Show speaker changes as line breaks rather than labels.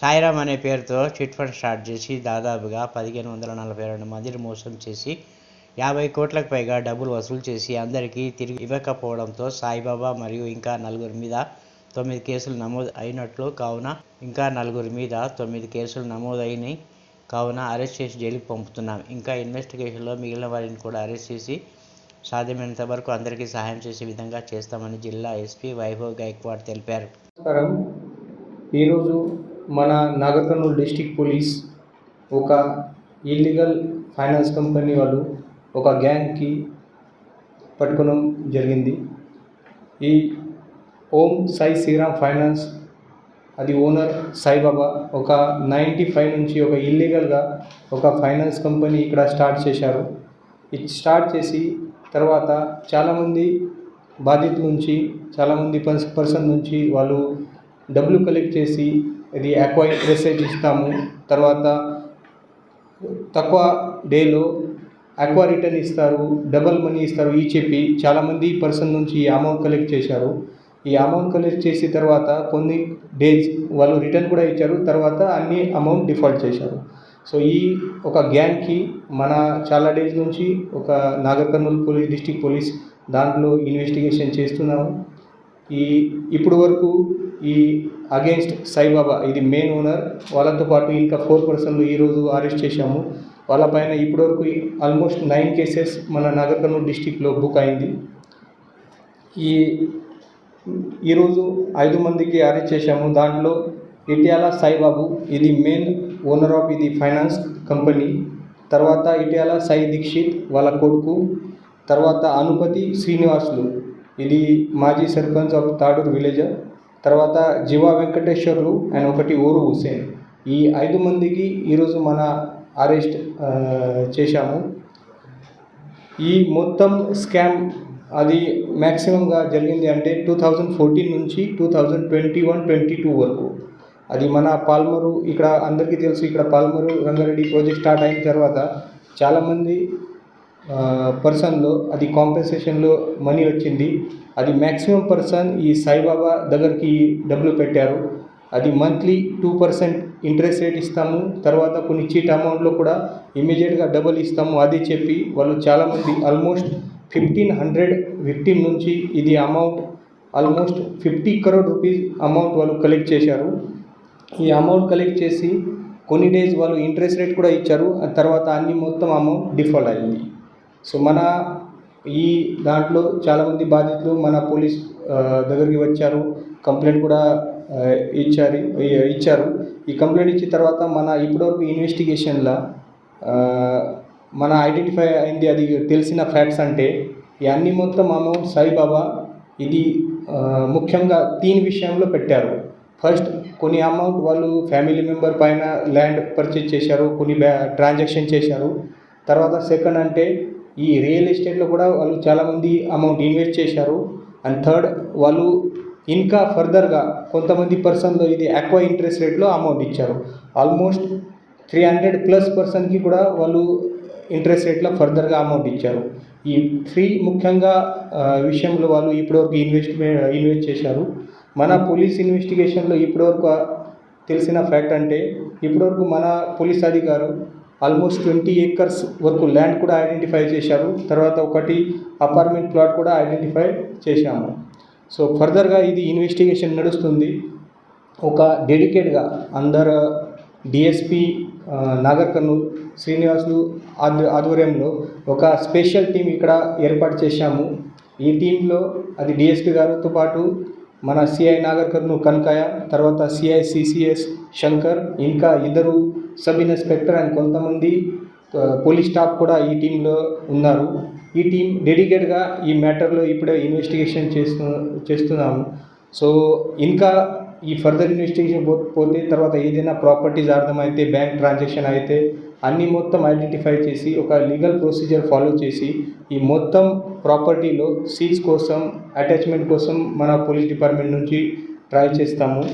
సాయిరామ్ అనే పేరుతో chit fund start చేసి దాదాపుగా పదిహేను వందల నలభై రెండు మందిని మోసం చేసి యాభై కోట్లకు పైగా డబ్బులు వసూలు చేసి అందరికీ తిరిగి ఇవ్వకపోవడంతో సాయిబాబా మరియు ఇంకా నలుగురి మీద తొమ్మిది కేసులు నమోదు అయినట్లు కావున ఇంకా నలుగురి మీద తొమ్మిది కేసులు నమోదైనాయి కావున అరెస్ట్ చేసి జైలుకి పంపుతున్నాం. ఇంకా ఇన్వెస్టిగేషన్లో మిగిలిన వారిని కూడా అరెస్ట్ చేసి సాధ్యమైనంత వరకు అందరికీ సహాయం చేసే విధంగా చేస్తామని జిల్లా ఎస్పీ వైభవ్ గైక్వాడ్ తెలిపారు.
ఈరోజు మన నాగర్కర్నూలు డిస్టిక్ పోలీస్ ఒక ఇల్లీగల్ ఫైనాన్స్ కంపెనీ వాళ్ళు ఒక గ్యాంగ్కి పట్టుకోవడం జరిగింది. ఈ ఓం సాయి శ్రీరామ్ ఫైనాన్స్ అది ఓనర్ సాయిబాబా ఒక నైంటీ ఫైవ్ నుంచి ఒక ఇల్లీగల్గా ఒక ఫైనాన్స్ కంపెనీ ఇక్కడ స్టార్ట్ చేశారు. ఇది స్టార్ట్ చేసి తర్వాత చాలామంది బాధితుల నుంచి చాలామంది పర్సన్ నుంచి వాళ్ళు డబ్బులు కలెక్ట్ చేసి ఇది అక్వా ఇంట్రెస్ట్ ఇస్తాము. తర్వాత తక్కువ డేలో అక్వా రిటర్న్ ఇస్తారు డబల్ మనీ ఇస్తారు ఈ చెప్పి చాలామంది పర్సన్ నుంచి ఈ అమౌంట్ కలెక్ట్ చేశారు. ఈ అమౌంట్ కలెక్ట్ చేసిన తర్వాత కొన్ని డేస్ వాళ్ళు రిటర్న్ కూడా ఇచ్చారు తర్వాత అన్ని అమౌంట్ డిఫాల్ట్ చేశారు. సో ఈ ఒక గ్యాంగ్కి మన చాలా డేస్ నుంచి ఒక Nagarkurnool police district police దాంట్లో ఇన్వెస్టిగేషన్ చేస్తున్నాము. ఈ ఇప్పుడు వరకు ఈ అగేన్స్ట్ సాయిబాబా ఇది మెయిన్ ఓనర్ వాళ్ళతో పాటు ఇంకా ఫోర్ పర్సన్లు ఈరోజు అరెస్ట్ చేశాము. వాళ్ళపైన ఇప్పటివరకు ఆల్మోస్ట్ నైన్ కేసెస్ మన నగర్ కర్నూలు డిస్టిక్లో బుక్ అయింది. ఈ ఈరోజు ఐదు మందికి అరెస్ట్ చేశాము. దాంట్లో ఇటియాల సాయిబాబు ఇది మెయిన్ ఓనర్ ఆఫ్ ఇది ఫైనాన్స్ కంపెనీ తర్వాత ఇటియాల సాయి దీక్షిత్ వాళ్ళ కొడుకు. తర్వాత అనుపతి శ్రీనివాసులు. ఇది మాజీ సర్పంచ్ ఆఫ్ తాడూరు విలేజ్. తర్వాత జీవా వెంకటేశ్వర్లు అండ్ ఒకటి ఊరు హుసేన్ ఈ ఐదు మందికి ఈరోజు మన అరెస్ట్ చేశాము. ఈ మొత్తం స్కామ్ అది మ్యాక్సిమంగా జరిగింది అంటే టూ థౌజండ్ ఫోర్టీన్ నుంచి two thousand twenty one twenty two వరకు. అది మన పాల్మరు ఇక్కడ అందరికీ తెలుసు ఇక్కడ పాల్మరు రంగారెడ్డి ప్రాజెక్ట్ స్టార్ట్ అయిన తర్వాత చాలామంది పర్సన్లో అది కాంపెన్సేషన్లో మనీ వచ్చింది. అది మ్యాక్సిమం పర్సన్ ఈ సాయిబాబా దగ్గరికి డబ్బులు పెట్టారు. అది monthly two percent interest rate ఇస్తాము. తర్వాత కొన్ని చీట్ అమౌంట్లో కూడా ఇమీడియట్గా డబుల్ ఇస్తాము అది చెప్పి వాళ్ళు చాలామంది ఆల్మోస్ట్ ఫిఫ్టీన్ హండ్రెడ్ విక్టిమ్ నుంచి ఇది amount almost fifty crore rupees amount వాళ్ళు కలెక్ట్ చేశారు. ఈ అమౌంట్ కలెక్ట్ చేసి కొన్ని డేస్ వాళ్ళు ఇంట్రెస్ట్ రేట్ కూడా ఇచ్చారు. తర్వాత అన్ని మొత్తం అమౌంట్ డిఫాల్ట్ అయింది. సో మన ఈ దాంట్లో చాలామంది బాధితులు మన పోలీస్ దగ్గరికి వచ్చారు కంప్లైంట్ కూడా ఇచ్చారు ఇచ్చారు. ఈ కంప్లైంట్ ఇచ్చిన తర్వాత మన ఇప్పటివరకు ఇన్వెస్టిగేషన్లో మన ఐడెంటిఫై అయింది అది తెలిసిన ఫ్యాక్ట్స్ అంటే ఇవన్నీ అన్ని మొత్తం అమౌంట్ సాయిబాబా ఇది ముఖ్యంగా తీన్ విషయంలో పెట్టారు. ఫస్ట్ కొన్ని అమౌంట్ వాళ్ళు ఫ్యామిలీ మెంబర్ పైన ల్యాండ్ పర్చేజ్ చేశారు కొన్ని బ్యా ట్రాన్సాక్షన్ చేశారు. తర్వాత సెకండ్ అంటే ఈ రియల్ ఎస్టేట్లో కూడా వాళ్ళు చాలామంది అమౌంట్ ఇన్వెస్ట్ చేశారు. అండ్ థర్డ్ వాళ్ళు ఇంకా ఫర్దర్గా కొంతమంది పర్సన్లో ఇది ఎక్కువ ఇంట్రెస్ట్ రేట్లో అమౌంట్ ఇచ్చారు. ఆల్మోస్ట్ త్రీ హండ్రెడ్ ప్లస్ పర్సన్కి కూడా వాళ్ళు ఇంట్రెస్ట్ రేట్లో ఫర్దర్గా అమౌంట్ ఇచ్చారు. ఈ త్రీ ముఖ్యంగా విషయంలో వాళ్ళు ఇప్పటివరకు ఇన్వెస్ట్ ఇన్వెస్ట్ చేశారు. మన పోలీస్ ఇన్వెస్టిగేషన్లో ఇప్పటివరకు తెలిసిన ఫ్యాక్ట్ అంటే ఇప్పటివరకు మన పోలీస్ అధికారు ఆల్మోస్ట్ ట్వంటీ ఏకర్స్ వరకు ల్యాండ్ కూడా ఐడెంటిఫై చేశారు. తర్వాత ఒకటి అపార్ట్మెంట్ ప్లాట్ కూడా ఐడెంటిఫై చేశాము. సో ఫర్దర్గా ఇది ఇన్వెస్టిగేషన్ నడుస్తుంది. ఒక డెడికేట్గా అందరు డిఎస్పి నాగర్ కర్నూలు శ్రీనివాసులు ఆధ్వ ఆధ్వర్యంలో ఒక స్పెషల్ టీం ఇక్కడ ఏర్పాటు చేశాము. ఈ టీంలో అది డిఎస్పి గారితో పాటు మన సిఐ నాగర్ కర్నూలు కనకాయ తర్వాత సిఐ సిసిఎస్ శంకర్ ఇంకా ఇద్దరు సబ్ ఇన్స్పెక్టర్ అండ్ కొంతమంది పోలీస్ స్టాఫ్ కూడా ఈ టీంలో ఉన్నారు. ఈ టీం డెడికేట్గా ఈ మ్యాటర్లో ఇప్పుడే ఇన్వెస్టిగేషన్ చేస్తు చేస్తున్నాము. సో ఇంకా ఈ ఫర్దర్ ఇన్వెస్టిగేషన్ పో పోతే తర్వాత ఏదైనా ప్రాపర్టీస్ అర్థమైతే బ్యాంక్ ట్రాన్సాక్షన్ అయితే అన్ని మొత్తం ఐడెంటిఫై చేసి ఒక లీగల్ ప్రొసీజర్ ఫాలో చేసి ఈ మొత్తం ప్రాపర్టీలో సీజ్ కోసం అటాచ్మెంట్ కోసం మన పోలీస్ డిపార్ట్మెంట్ నుంచి ట్రై చేస్తాము.